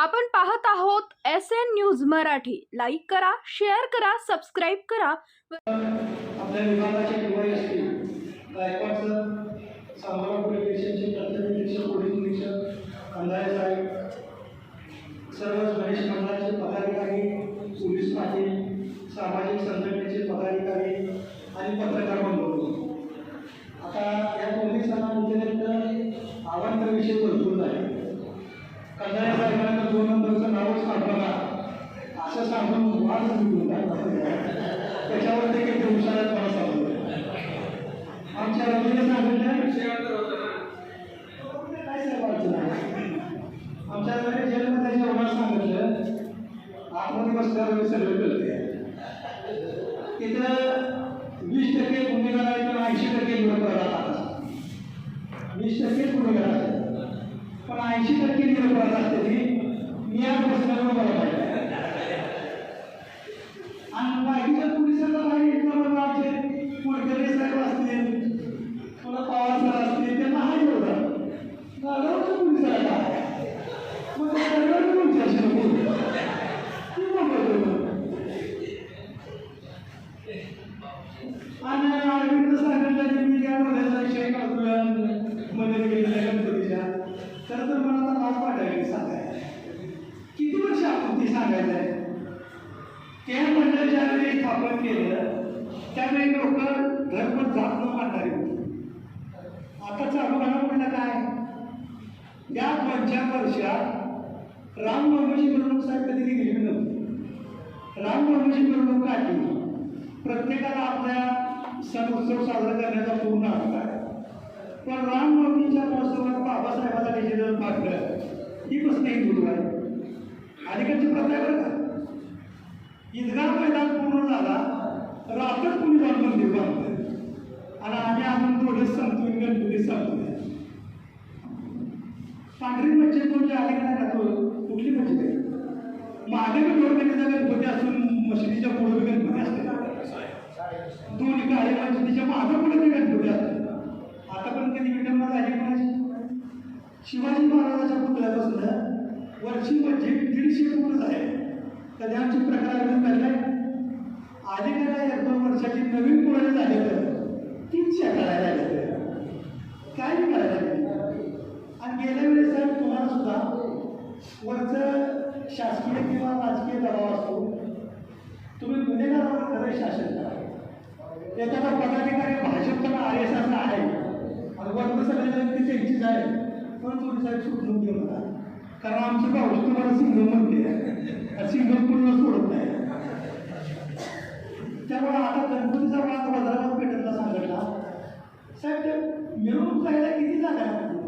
आपण पाहत आहोत S N news Marathi. Like करा शेअर करा सबस्क्राईब करा. आपल्या विभागाचे त्याच्यावर ते किती हुशार आमच्या रवीने सांगितलं काय साहेब अडचण आमच्या रवीने जेलमध्ये जेवणात सांगितलं आतमध्ये बसल्यावर मी सर्व करते तिथं वीस टक्के गुन्हेगार आहेत पण ऐंशी टक्के निरपराध वीस टक्के गुन्हेगार आहेत पण ऐंशी टक्के निरपराध असते ती मी आज बसल्यावर मला माहिती आहे. आणि बाकीच्या पोलिसांना काही इतकं आमचे कुलकर्णी साहेब असतील पुन्हा पवार सर असतील त्यांना हाय एवढं गावाच्या पोलिसाला काय मग ते सगळं कोणत्या अशी नको ती नको आणि आम्ही तर सांगितलं की मी काय म्हणायचा विषय करतोय मदत केलेल्या गणपतीच्या. तर तर मला आता नाव पाठायला सांगायला. किती वर्ष आपण ते सांगायचं आहे? त्या मंडळ ज्यावेळी स्थापन केलं त्यावेळी लोक धर्म जात न मानणारे होते. आता चालू घडामोडीला काय? या पंचावन्न वर्षात रामनवमीची मिरवणूक साहेब कधी गेली नव्हती. रामनवमीची मिरवणूक काढली प्रत्येकाला आपल्या सण उत्सव साजरा करण्याचा पूर्ण हक्क आहे. पण रामनवमीच्या महोत्सवात बाबासाहेबाला डिजिटल पाठलं ही प्रश्न दूर आहे. अलीकडची प्रथा आहे बरं का ईदगाह मैदान पूर्ण झाला रात्रच कुणी जाऊन मंदिर बांधतोय आणि आम्ही अजून थोडेच सांगतोय गणपती सांगतोय पांढरी मच्छी तुमच्या अलीकडे का तो कुठली मच्छी? आहे मागे बी गणपतीचा गणपती असून मशिदीच्या पुढे दोन काळे तिच्यामागे पुढे ते गणपती आता पण कधी विटंबना झाली कोणाची? शिवाजी महाराजाच्या पुतळ्यापासून वर्षी म्हणजे दीडशे फूटच आहे. कधी आमची प्रकार आधी अलीकडे एक दोन वर्षाची नवीन पुढे झाले तर तीनशे करायला आले काय नाही करायला आणि गेल्या वेळेस साहेब तुम्हाला सुद्धा वरचं शासकीय किंवा राजकीय दबाव असतो. तुम्ही गुन्हेगारावर खरं शासन करा. एखादा पदाधिकारी भाजपचा आर एस एसला आहे. आणि वर्ण सगळ्या ती त्यांचीच आहे पण तुम्ही साहेब सोडून देऊ नका. कारण आमची भाऊ तुम्हाला सिंगल म्हणते. सिंगल पूर्ण सोडत नाही. त्यामुळे आता गणपतीचा वाद वजारावर पेटतला सांगितला. साहेब ते मिरवणूक जायला किती जागा लागतो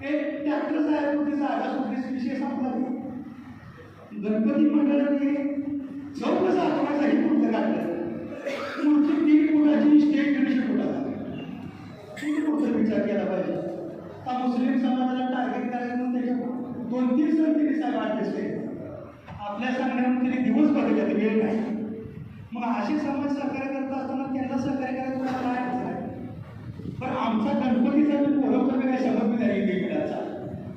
ट्रॅक्टर साहेब कुठे जागा सुटली विषय संपला गणपती मंडळाने चौक सातवासाठी पुढचं काढलं पुढची तीन फुटाची स्टेट दीडशे फुटाचा किती पुढचा विचार केला पाहिजे हा मुस्लिम समाजाला टार्गेट करायचं म्हणून त्याच्या दोन तीन सण त्यांनी साहेब आठ आपल्या सांगण्यावर त्यांनी दिवस बघितले ते वेळ नाही. मग असे समाज सहकार्य करत असताना त्यांना सहकार्य करायचं तुम्हाला काय आहे? पण आमचा गणपतीचा मी ओळखतो मी काही समज नाही वेगवेगळ्याचा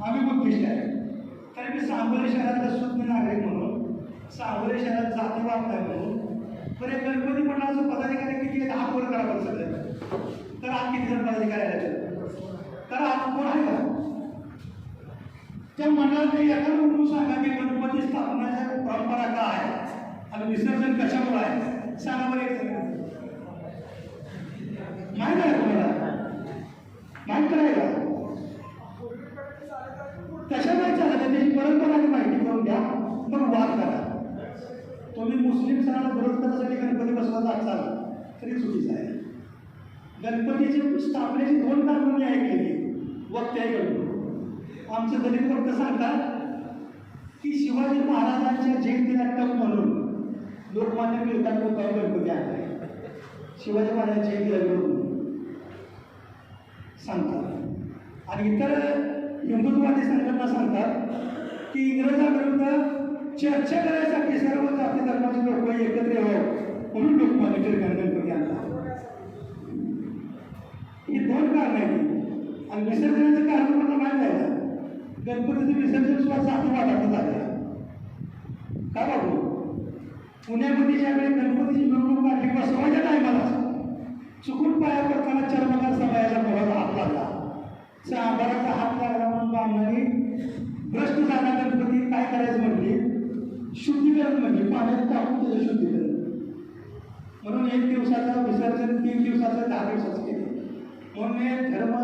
आम्ही बुद्धिस्ट आहे तर मी सांगोले शहरातला शुद्ध नागरिक म्हणून सांगोले शहरात जाती वागताय म्हणून पण एक गणपती मंडळाचं पदाधिकारी किती आहेत हा कोण करावं सगळं तर हा किती जण पदाधिकारी आहेत. तर हा कोण आहे का? त्या मंडळात एका म्हणून सांगा की गणपती स्थापनाच्या परंपरा काय आहे? आणि विसर्जन कशामुळे आहे? सांगा बरं एक second. माहीत आहे तुम्हाला? माहीत नाही का? कशामुळे चालत आहे त्याची परंपरा माहिती करून घ्या मग वाद करा. तुम्ही मुस्लिम सणाला विरोध करण्यासाठी गणपती बसवायचा असाल तरी चुकीचं आहे. गणपतीची स्थापनेची दोन कारणं मी ऐकलेली वक्ते गणपती आमचे दलित भक्त सांगतात की शिवाजी महाराजांच्या जयंतीला टप म्हणून लोकमान्य टिळकांनी लोकांवर गणपती आणले शिवाजी महाराजांच्या जयंतीला म्हणून सांगतात. आणि इतर हिंदुत्ववादी संघटना सांगतात की इंग्रजांविरुद्ध चर्चा करायसाठी सर्व जाती धर्माचे लोक एकत्र यावं म्हणून लोकमान्य टिळकांनी गणपती आणला ही दोन कारण आहेत आणि विसर्जनाचं कारण मला माहीत आहे का गणपतीचं विसर्जन सुद्धा सात वाटाचं झालं का बाबू? पुण्यामध्ये ज्यावेळी गणपतीची मिरवणूक काढली बसवायच्या टायमाला चुकून पाया पडताना चर्मकार समाजाचा मोहरा हात लागला. चांबाराचा हात लागला म्हणून बांधणारी भ्रष्ट झाला गणपती काय करायचं म्हणले? शुद्धीकरण म्हणजे पाण्यात टाकून त्याचं शुद्धीकरण. म्हणून एक दिवसाचं विसर्जन तीन दिवसाचं दहा दिवसाचं केलं. म्हणून हे धर्म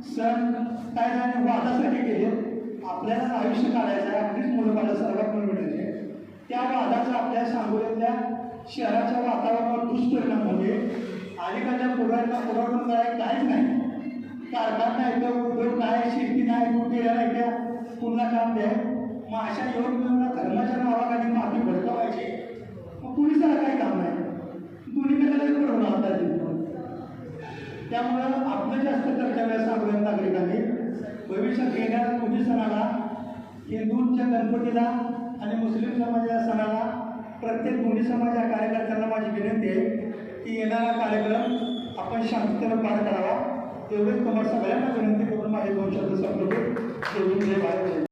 सण काय झाले वादासाठी केले. आपल्याला आयुष्य काढायचं आहे आपलीच मुलं सर्वात सर्वात मिळवायचे त्या वादाचा आपल्या सांगोल्यातल्या शहराच्या वातावरणावर दुष्परिणाम होते. अलीकडच्या पुढाऱ्यांना पुरवठा काय? काहीच नाही. कारखाना नाही उद्योग नाही शेती नाही कुठेला नाही त्या पुन्हा काम द्या मग अशा योजना धर्माच्या नावाखाली माती भडकवायची. मग पोलिसाला काही काम नाही. दोन्हीकडे पुरवणं आता त्यामुळं आपलं जास्त कर्तव्य सांगूया नागरिकांनी. भविष्यात येणाऱ्या पुढील सणाला हिंदूंच्या गणपतीला आणि मुस्लिम समाजाच्या सणाला प्रत्येक दोन्ही समाजाच्या कार्यकर्त्यांना माझी विनंती आहे की येणारा कार्यक्रम आपण शांततेनं पार करावा. एवढेच तुम्हाला सगळ्यांना विनंती करून माझे दोन शब्द संपवतो.